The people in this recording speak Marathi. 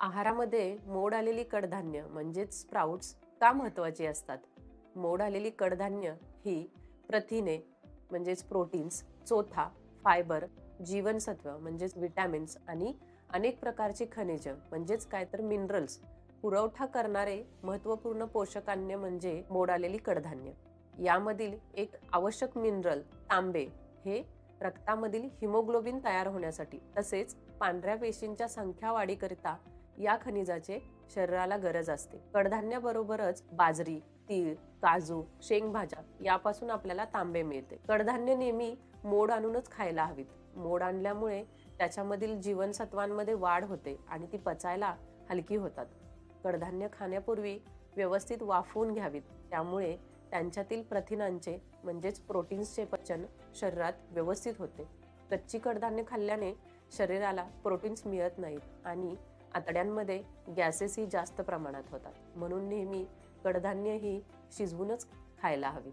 आहारामध्ये मोड आलेली कडधान्य म्हणजेच स्प्राउट्स का महत्वाची असतात? मोड आलेली कडधान्य ही प्रथिने म्हणजेच प्रोटीन्स चोथा फायबर जीवनसत्व म्हणजेच विटॅमिन्स आणि अनेक प्रकारची खनिज म्हणजेच काय तर मिनरल्स पुरवठा करणारे महत्त्वपूर्ण पोषकान्य म्हणजे मोड आलेली कडधान्य. यामधील एक आवश्यक मिनरल तांबे हे रक्तामधील हिमोग्लोबिन तयार होण्यासाठी तसेच पांढऱ्या पेशींच्या संख्या वाढीकरिता या खनिजाचे शरीराला गरज असते. कडधान्याबरोबरच बाजरी तीळ काजू शेंगभाज्या यापासून आपल्याला तांबे मिळते. कडधान्य नेहमी मोड आणूनच खायला हवीत. मोड आणल्यामुळे त्याच्यामधील जीवनसत्वांमध्ये वाढ होते आणि ती पचायला हलकी होतात. कडधान्य खाण्यापूर्वी व्यवस्थित वाफवून घ्यावीत. त्यामुळे त्यांच्यातील प्रथिनांचे म्हणजेच प्रोटीन्सचे पचन शरीरात व्यवस्थित होते. कच्ची कडधान्य खाल्ल्याने शरीराला प्रोटीन्स मिळत नाहीत आणि आतड्यांमध्ये गॅसेसही जास्त प्रमाणात होतात. म्हणून नेहमी कडधान्य ही शिजवूनच खायला हवीत.